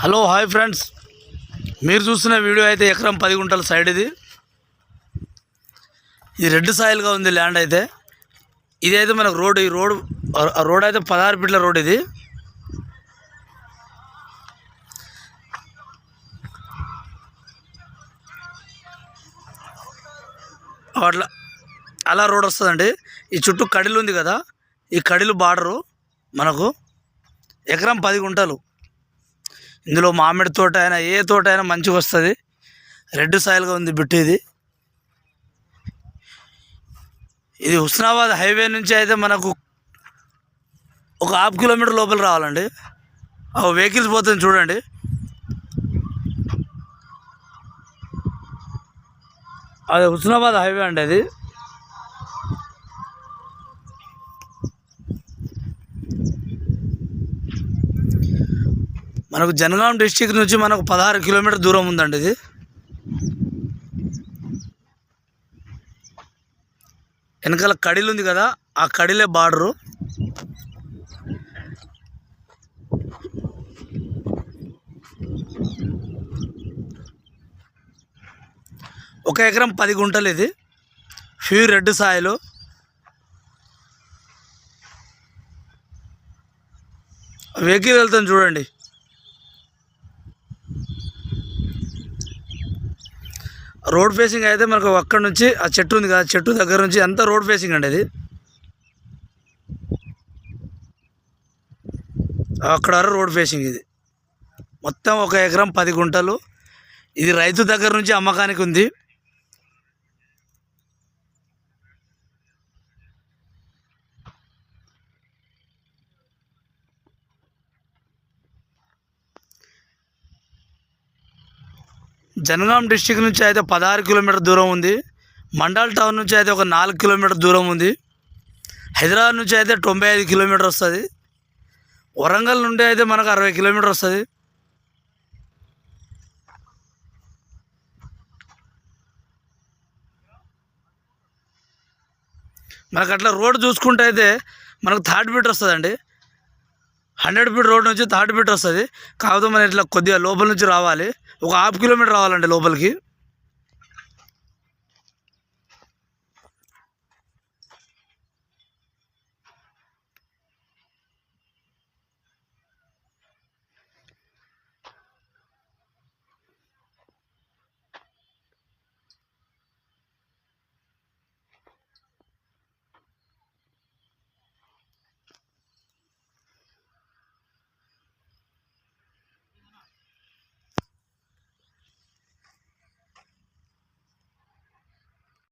Hello hi friends. మీరు చూసిన video అయితే ఎకరం పది గుంటల సైడ్ ఇది. ఇది రెడ్ సాయిల్గా ఉంది ల్యాండ్ అయితే. ఇది అయితే మనకు రోడ్ ఈ రోడ్ ఆ రోడ్ అయితే పదహారు ఫీట్ల రోడ్ ఇది. అట్లా అలా రోడ్ వస్తుందండి. ఈ చుట్టూ కడిలు ఉంది కదా ఈ కడిలు బార్డరు మనకు ఎకరం పది గుంటలు. ఇందులో మామిడి తోట అయినా ఏ తోట అయినా మంచిగా వస్తుంది. రెడ్ సాయిల్గా ఉంది బిట్టు ఇది. ఇది హుస్నాబాద్ హైవే నుంచి అయితే మనకు ఒక హాఫ్ కిలోమీటర్ లోపల రావాలండి. ఆ వెహికల్స్ పోతుంది చూడండి. అది హుస్నాబాద్ హైవే అండి అది. మనకు జనగాం డిస్టిక్ నుంచి మనకు పదహారు కిలోమీటర్ దూరం ఉందండి ఇది. వెనకాల కడిలు ఉంది కదా ఆ కడిలే బార్డరు. ఒక ఎకరం పది గుంటలు ఇది. Pure red Sailu. వెహికల్ వెళ్తాను చూడండి. రోడ్ ఫేసింగ్ అయితే మనకు అక్కడ నుంచి ఆ చెట్టు ఉంది కదా చెట్టు దగ్గర నుంచి అంతా రోడ్ ఫేసింగ్ అండి అది అక్కడ రోడ్ ఫేసింగ్ ఇది. మొత్తం ఒక ఎకరం పది గుంటలు. ఇది రైతు దగ్గర నుంచి అమ్మకానికి ఉంది. జనగాం డిస్టిక్ నుంచి అయితే పదహారు కిలోమీటర్ దూరం ఉంది. మండల్ టౌన్ నుంచి అయితే ఒక నాలుగు కిలోమీటర్ దూరం ఉంది. హైదరాబాద్ నుంచి అయితే తొంభై ఐదు కిలోమీటర్ వస్తుంది. వరంగల్ నుండి అయితే మనకు అరవై కిలోమీటర్ వస్తుంది. మనకు అట్లా రోడ్ చూసుకుంటే అయితే మనకు థర్డ్ ఫీట్ వస్తుందండి. హండ్రెడ్ ఫీట్ రోడ్ నుంచి థర్డ్ ఫీట్ వస్తుంది. కాకపోతే మనం ఇట్లా కొద్దిగా లోపల నుంచి రావాలి. ఒక హాఫ్ కిలోమీటర్ రావాలండి లోపలికి.